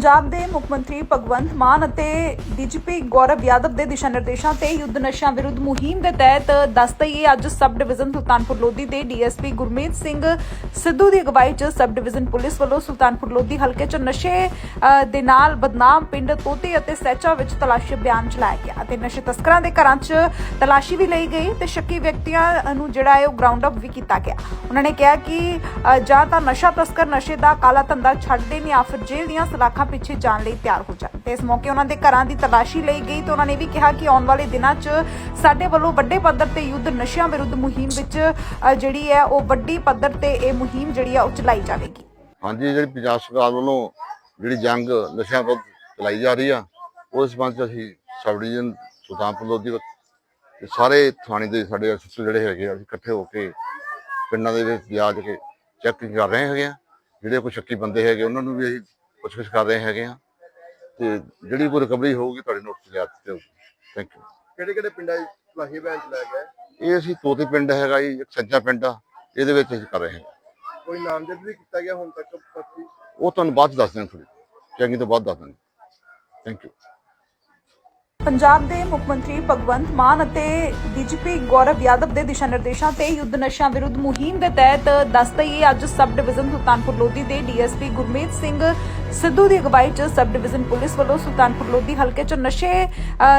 ਪੰਜਾਬ ਦੇ ਮੁੱਖ ਮੰਤਰੀ ਭਗਵੰਤ ਮਾਨ ਅਤੇ ਡੀਜੀਪੀ ਗੌਰਵ ਯਾਦਵ ਦੇ ਦਿਸ਼ਾ ਨਿਰਦੇਸ਼ਾਂ ਤੇ ਯੁੱਧ ਨਸ਼ਿਆਂ ਵਿਰੁੱਧ ਮੁਹਿੰਮ ਦੇ ਤਹਿਤ ਦਸਤਈ ਅੱਜ ਸਬ ਡਿਵੀਜ਼ਨ ਸੁਲਤਾਨਪੁਰ ਲੋਧੀ ਦੇ ਡੀਐਸਪੀ ਗੁਰਮੀਤ ਸਿੰਘ ਸਿੱਧੂ ਦੀ ਅਗਵਾਈ 'ਚ ਸਬ ਡਿਵੀਜ਼ਨ ਪੁਲਿਸ ਵੱਲੋਂ ਸੁਲਤਾਨਪੁਰ ਲੋਧੀ ਹਲਕੇ 'ਚ ਨਸ਼ੇ ਦੇ ਨਾਲ ਬਦਨਾਮ ਪਿੰਡ ਤੋਤੇ ਅਤੇ ਸੈਚਾ ਵਿੱਚ ਤਲਾਸ਼ੀ ਅਭਿਆਨ ਚਲਾਇਆ ਗਿਆ ਅਤੇ ਨਸ਼ੇ ਤਸਕਰਾਂ ਦੇ ਘਰਾਂ 'ਚ ਤਲਾਸ਼ੀ ਵੀ ਲਈ ਗਈ ਤੇ ਸ਼ੱਕੀ ਵਿਅਕਤੀਆਂ ਨੂੰ ਜਿਹੜਾ ਹੈ ਉਹ ਗਰਾਊਂਡ ਅਪ ਵੀ ਕੀਤਾ ਗਿਆ। ਉਹਨਾਂ ਨੇ ਕਿਹਾ ਕਿ ਜਾਂ ਤਾਂ ਨਸ਼ਾ ਤਸਕਰ ਨਸ਼ੇ ਦਾ ਕਾਲਾ ਧੰਦਾ ਛੱਡ ਦੇਣ ਜਾਂ ਫਿਰ ਜੇਲ੍ਹ ਦੀਆਂ ਸਲਾਖਾਂ ਪਿੱਛੇ ਜਾਣ ਲਈ ਤਿਆਰ ਹੋ ਜਾਣ। ਤੇ ਇਸ ਮੌਕੇ ਉਹਨਾਂ ਦੇ ਘਰਾਂ ਦੀ ਤਲਾਸ਼ੀ ਲਈ ਗਈ ਤੇ ਉਹਨਾਂ ਨੇ ਵੀ ਕਿਹਾ ਕਿ ਆਉਣ ਵਾਲੇ ਦਿਨਾਂ 'ਚ ਸਾਡੇ ਵੱਲੋਂ ਵੱਡੇ ਪੱਧਰ ਤੇ ਯੁੱਧ ਨਸ਼ਿਆਂ ਵਿਰੁੱਧ ਮੁਹਿੰਮ ਵਿੱਚ ਜਿਹੜੀ ਹੈ ਉਹ ਵੱਡੀ ਪੱਧਰ ਤੇ ਇਹ ਮੁਹਿੰਮ ਜਿਹੜੀ ਆ ਉਹ ਚਲਾਈ ਜਾਵੇਗੀ। ਹਾਂਜੀ, ਜਿਹੜੀ ਪੰਜਾਬ ਸਰਕਾਰ ਵੱਲੋਂ ਜਿਹੜੀ ਜੰਗ ਨਸ਼ਿਆਂ ਵਿਰੁੱਧ ਚਲਾਈ ਜਾ ਰਹੀ ਆ ਉਸ ਸੰਬੰਧ ਅਸੀਂ ਸਬ ਡਿਵੀਜ਼ਨ ਸੁਲਤਾਨਪੁਰ ਲੋਧੀ ਸਾਰੇ ਥਾਣੇ ਦੇ ਸਾਡੇ ਅਫਸਰ ਜਿਹੜੇ ਹੈਗੇ ਆ, ਅਸੀਂ ਇਕੱਠੇ ਹੋ ਕੇ ਪਿੰਡਾਂ ਦੇ ਵਿੱਚ ਜਾ ਕੇ ਚੈਕਿੰਗ ਕਰ ਰਹੇ ਹੈਗੇ ਆ। ਜਿਹੜੇ ਕੋਈ ਸ਼ੱਕੀ ਬੰਦੇ ਹੈਗੇ, ਉਹਨਾਂ ਨੂੰ ਵੀ ਅਸੀਂ ਪੁੱਛਗਿੱਛ ਕਰ ਰਹੇ ਹੈਗੇ ਆ। ਤੇ ਜਿਹੜੀ ਕੋਈ ਰਿਕਵਰੀ ਹੋਊਗੀ ਤੁਹਾਡੇ ਨੋਟਿਸ ਲਿਆ ਦਿੱਤੇ ਥੈਂਕ ਯੂ ਕਿਹੜੇ ਕਿਹੜੇ ਪਿੰਡਾਂ 'ਚ ਫਲਾਹੀ ਬੈਂਚ ਲੈ ਗਿਆ ਇਹ ਅਸੀਂ ਤੋਤੇ ਪਿੰਡ ਹੈਗਾ ਜੀ ਇੱਕ ਸੱਜਾ ਪਿੰਡ ਆ। ਇਹਦੇ ਵਿੱਚ ਅਸੀਂ ਕਰ ਰਹੇ ਹਾਂ ਕੋਈ ਨਾਮਜ਼ਦ ਵੀ ਕੀਤਾ ਗਿਆ ਹੁਣ ਤੱਕ ਪਰਚੀ ਉਹ ਤੁਹਾਨੂੰ ਬਾਅਦ ਚ ਦੱਸ ਦਿਆਂ ਥੋੜੀ ਚੈਕਿੰਗ ਤੋਂ ਬਾਅਦ ਦੱਸ ਦਿਆਂ ਥੈਂਕ ਯੂ ਪੰਜਾਬ ਦੇ ਮੁੱਖ ਮੰਤਰੀ ਭਗਵੰਤ ਮਾਨ ਅਤੇ ਡੀਜੀਪੀ ਗੌਰਵ ਯਾਦਵ ਦੇ ਦਿਸ਼ਾ ਨਿਰਦੇਸ਼ਾਂ ਤੇ ਯੁੱਧ ਨਸ਼ਿਆਂ ਵਿਰੁੱਧ ਮੁਹਿੰਮ ਦੇ ਤਹਿਤ ਦਸਤਈ ਅੱਜ ਸਬ ਡਿਵੀਜ਼ਨ ਸੁਲਤਾਨਪੁਰ ਲੋਧੀ ਦੇ ਡੀਐਸਪੀ ਗੁਰਮੀਤ ਸਿੰਘ ਸਿੱਧੂ ਦੀ ਅਗਵਾਈ 'ਚ ਸਬ ਡਿਵੀਜ਼ਨ ਪੁਲਿਸ ਵੱਲੋਂ ਸੁਲਤਾਨਪੁਰ ਲੋਧੀ ਹਲਕੇ 'ਚ ਨਸ਼ੇ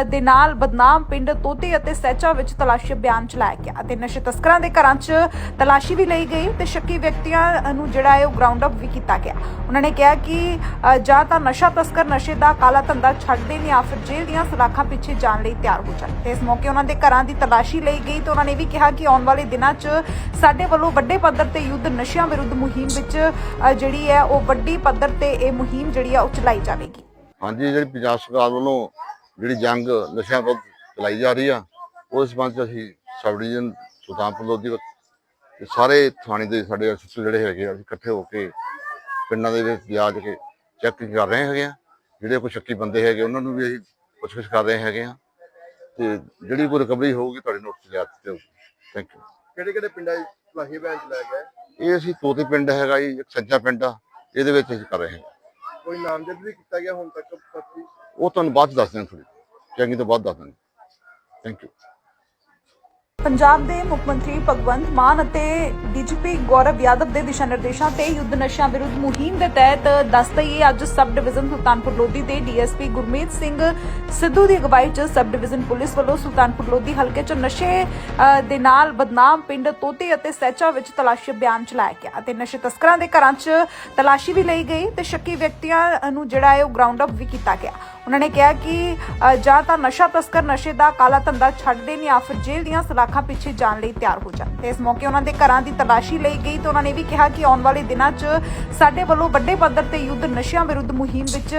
ਦੇ ਨਾਲ ਬਦਨਾਮ ਪਿੰਡ ਤੋਤੇ ਅਤੇ ਸੈਚਾ ਵਿੱਚ ਤਲਾਸ਼ੀ ਅਭਿਆਨ ਚਲਾਇਆ ਗਿਆ ਅਤੇ ਨਸ਼ੇ ਤਸਕਰਾਂ ਦੇ ਘਰਾਂ 'ਚ ਤਲਾਸ਼ੀ ਵੀ ਲਈ ਗਈ ਤੇ ਸ਼ੱਕੀ ਵਿਅਕਤੀਆਂ ਨੂੰ ਜਿਹੜਾ ਹੈ ਉਹ ਗਰਾਊਂਡ ਅਪ ਵੀ ਕੀਤਾ ਗਿਆ। ਉਹਨਾਂ ਨੇ ਕਿਹਾ ਕਿ ਜਾਂ ਤਾਂ ਨਸ਼ਾ ਤਸਕਰ ਨਸ਼ੇ ਦਾ ਕਾਲਾ ਧੰਦਾ ਛੱਡ ਦੇਣ ਜਾਂ ਫਿਰ ਜੇਲ੍ਹ ਦੀਆਂ ਸਲਾਖਾਂ ਪਿੱਛੇ ਜਾਣ ਲਈ ਤਿਆਰ ਹੋ ਜਾਣ। ਤੇ ਇਸ ਮੌਕੇ ਉਹਨਾਂ ਦੇ ਘਰਾਂ ਦੀ ਤਲਾਸ਼ੀ ਲਈ ਗਈ ਤੇ ਉਹਨਾਂ ਨੇ ਵੀ ਕਿਹਾ ਕਿ ਆਉਣ ਵਾਲੇ ਦਿਨਾਂ 'ਚ ਸਾਡੇ ਵੱਲੋਂ ਵੱਡੇ ਪੱਧਰ ਤੇ ਯੁੱਧ ਨਸ਼ਿਆਂ ਵਿਰੁੱਧ ਮੁਹਿੰਮ ਵਿੱਚ ਜਿਹੜੀ ਹੈ ਉਹ ਵੱਡੀ ਪੱਧਰ ਤੇ ਇਹ ਮੁਹਿੰਮ ਜਿਹੜੀ ਆ ਉਹ ਚਲਾਈ ਜਾਵੇਗੀ। ਹਾਂਜੀ ਜਿਹੜੀ ਪੰਜਾਬ ਸਰਕਾਰ ਵੱਲੋਂ ਜਿਹੜੀ ਜੰਗ ਨਸ਼ਿਆਂ ਵਿਰੁੱਧ ਚਲਾਈ ਜਾ ਰਹੀ ਆ ਉਸ ਸੰਬੰਧ ਚ ਅਸੀਂ ਸਬ ਡਿਵੀਜ਼ਨ ਸੁਲਤਾਨਪੁਰ ਲੋਧੀ ਤੇ ਸਾਰੇ ਥਾਣੇ ਦੇ ਸਾਡੇ ਅਫਸਰ ਜਿਹੜੇ ਹੈਗੇ ਆ ਅਸੀਂ ਇਕੱਠੇ ਹੋ ਕੇ ਪਿੰਡਾਂ ਦੇ ਵਿੱਚ ਜਾ ਕੇ ਚੈਕਿੰਗ ਕਰ ਰਹੇ ਹੈਗੇ ਆ। ਜਿਹੜੇ ਕੋਈ ਸ਼ੱਕੀ ਬੰਦੇ ਹੈਗੇ ਉਹਨਾਂ ਨੂੰ ਵੀ ਅਸੀਂ ਪੁੱਛਗਿੱਛ ਕਰ ਰਹੇ ਹੈਗੇ ਆ। ਤੇ ਜਿਹੜੀ ਕੋਈ ਰਿਕਵਰੀ ਹੋਊਗੀ ਤੁਹਾਡੇ ਨੋਟਿਸ ਲਿਆ ਦਿੱਤੇ ਥੈਂਕ ਯੂ ਕਿਹੜੇ ਕਿਹੜੇ ਪਿੰਡਾਂ 'ਚ ਫਲਾਹੀ ਬੈਂਚ ਲੈ ਗਿਆ? ਇਹ ਅਸੀਂ ਤੋਤੇ ਪਿੰਡ ਹੈਗਾ ਜੀ ਇੱਕ ਸੱਜਾ ਪਿੰਡ ਆ ਇਹਦੇ ਵਿੱਚ ਅਸੀਂ ਕਰ ਰਹੇ ਹਾਂ ਕੋਈ ਨਾਮਜ਼ਦ ਵੀ ਕੀਤਾ ਗਿਆ ਹੁਣ ਤੱਕ? ਉਹ ਤੁਹਾਨੂੰ ਬਾਅਦ ਚ ਦੱਸ ਦਿਆਂ ਥੋੜੀ ਚੈਕਿੰਗ ਤੋਂ ਬਾਅਦ ਦੱਸ ਦਿਆਂ ਥੈਂਕ ਯੂ ਪੰਜਾਬ ਦੇ ਮੁੱਖ ਮੰਤਰੀ ਭਗਵੰਤ ਮਾਨ ਅਤੇ ਡੀਜੀਪੀ ਗੌਰਵ ਯਾਦਵ ਦੇ ਦਿਸ਼ਾ ਨਿਰਦੇਸ਼ਾਂ ਤੇ ਯੁੱਧ ਨਸ਼ਿਆਂ ਵਿਰੁੱਧ ਮੁਹਿੰਮ ਦੇ ਤਹਿਤ ਦਸਤਈ ਅੱਜ ਸਬ ਡਿਵੀਜ਼ਨ ਸੁਲਤਾਨਪੁਰ ਲੋਧੀ ਦੇ ਡੀਐਸਪੀ ਗੁਰਮੀਤ ਸਿੰਘ ਸਿੱਧੂ ਦੀ ਅਗਵਾਈ 'ਚ ਸਬ ਡਿਵੀਜ਼ਨ ਪੁਲਿਸ ਵੱਲੋਂ ਸੁਲਤਾਨਪੁਰ ਲੋਧੀ ਹਲਕੇ 'ਚ ਨਸ਼ੇ ਦੇ ਨਾਲ ਬਦਨਾਮ ਪਿੰਡ ਤੋਤੇ ਅਤੇ ਸੈਚਾ ਵਿੱਚ ਤਲਾਸ਼ੀ ਅਭਿਆਨ ਚਲਾਇਆ ਗਿਆ ਅਤੇ ਨਸ਼ੇ ਤਸਕਰਾਂ ਦੇ ਘਰਾਂ 'ਚ ਤਲਾਸ਼ੀ ਵੀ ਲਈ ਗਈ ਤੇ ਸ਼ੱਕੀ ਵਿਅਕਤੀਆਂ ਨੂੰ ਜਿਹੜਾ ਹੈ ਉਹ ਗਰਾਊਂਡ ਅਪ ਵੀ ਕੀਤਾ ਗਿਆ। ਉਹਨਾਂ ਨੇ ਕਿਹਾ ਕਿ ਜਾਂ ਤਾਂ ਨਸ਼ਾ ਤਸਕਰ ਨਸ਼ੇ ਦਾ ਕਾਲਾ ਧੰਦਾ ਛੱਡ ਦੇਣ ਜਾਂ ਫਿਰ ਜੇਲ੍ਹ ਦੀਆਂ ਸਲਾਖਾਂ ਪਿੱਛੇ ਜਾਣ ਲਈ ਤਿਆਰ ਹੋ ਜਾਣ। ਤੇ ਇਸ ਮੌਕੇ ਉਹਨਾਂ ਦੇ ਘਰਾਂ ਦੀ ਤਲਾਸ਼ੀ ਲਈ ਗਈ ਤੇ ਉਹਨਾਂ ਨੇ ਵੀ ਕਿਹਾ ਕਿ ਆਉਣ ਵਾਲੇ ਦਿਨਾਂ 'ਚ ਸਾਡੇ ਵੱਲੋਂ ਵੱਡੇ ਪੱਧਰ ਤੇ ਯੁੱਧ ਨਸ਼ਿਆਂ ਵਿਰੁੱਧ ਮੁਹਿੰਮ ਵਿੱਚ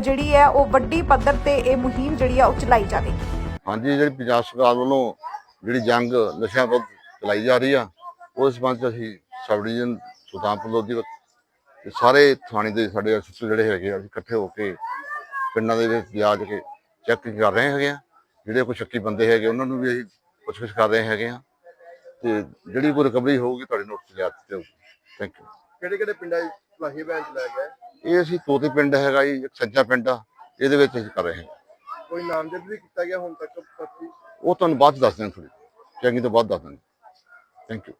ਜਿਹੜੀ ਹੈ ਉਹ ਵੱਡੀ ਪੱਧਰ ਤੇ ਇਹ ਮੁਹਿੰਮ ਜਿਹੜੀ ਆ ਉਹ ਚਲਾਈ ਜਾਵੇਗੀ। ਹਾਂਜੀ, ਜਿਹੜੀ ਪੰਜਾਬ ਸਰਕਾਰ ਵੱਲੋਂ ਜਿਹੜੀ ਜੰਗ ਨਸ਼ਿਆਂ ਵਿਰੁੱਧ ਚਲਾਈ ਜਾ ਰਹੀ ਆ, ਉਸ ਸੰਬੰਧ ਅਸੀਂ ਸਬ ਡਿਵੀਜ਼ਨ ਸੁਲਤਾਨਪੁਰ ਲੋਧੀ ਸਾਰੇ ਥਾਣੇ ਦੇ ਸਾਡੇ ਜਿਹੜੇ ਹੈਗੇ ਆ ਇਕੱਠੇ ਹੋ ਕੇ ਪਿੰਡਾਂ ਦੇ ਵਿੱਚ ਜਾ ਕੇ ਚੈਕਿੰਗ ਕਰ ਰਹੇ ਹੈਗੇ ਆ। ਜਿਹੜੇ ਕੋਈ ਸ਼ੱਕੀ ਬੰਦੇ ਹੈਗੇ ਉਹਨਾਂ ਨੂੰ ਵੀ ਅਸੀਂ ਪੁੱਛਗਿੱਛ ਕਰ ਰਹੇ ਹੈਗੇ ਆ। ਤੇ ਜਿਹੜੀ ਕੋਈ ਰਿਕਵਰੀ ਹੋਊਗੀ ਤੁਹਾਡੇ ਨੋਟਿਸ ਲਿਆ ਦਿੱਤੇ ਥੈਂਕ ਯੂ ਕਿਹੜੇ ਕਿਹੜੇ ਪਿੰਡਾਂ 'ਚ ਫਲਾਹੀ ਬੈਂਚ ਲੈ ਗਿਆ ਇਹ ਅਸੀਂ ਤੋਤੇ ਪਿੰਡ ਹੈਗਾ ਜੀ ਇੱਕ ਸੱਜਾ ਪਿੰਡ ਆ। ਇਹਦੇ ਵਿੱਚ ਅਸੀਂ ਕਰ ਰਹੇ ਹਾਂ ਕੋਈ ਨਾਮਜ਼ਦ ਵੀ ਕੀਤਾ ਗਿਆ ਹੁਣ ਤੱਕ? ਉਹ ਤੁਹਾਨੂੰ ਬਾਅਦ ਦੱਸ ਦਿਆਂ ਥੋੜੀ ਚੈਕਿੰਗ ਤੋਂ ਬਾਅਦ ਦੱਸ ਦਿਆਂ ਥੈਂਕ ਯੂ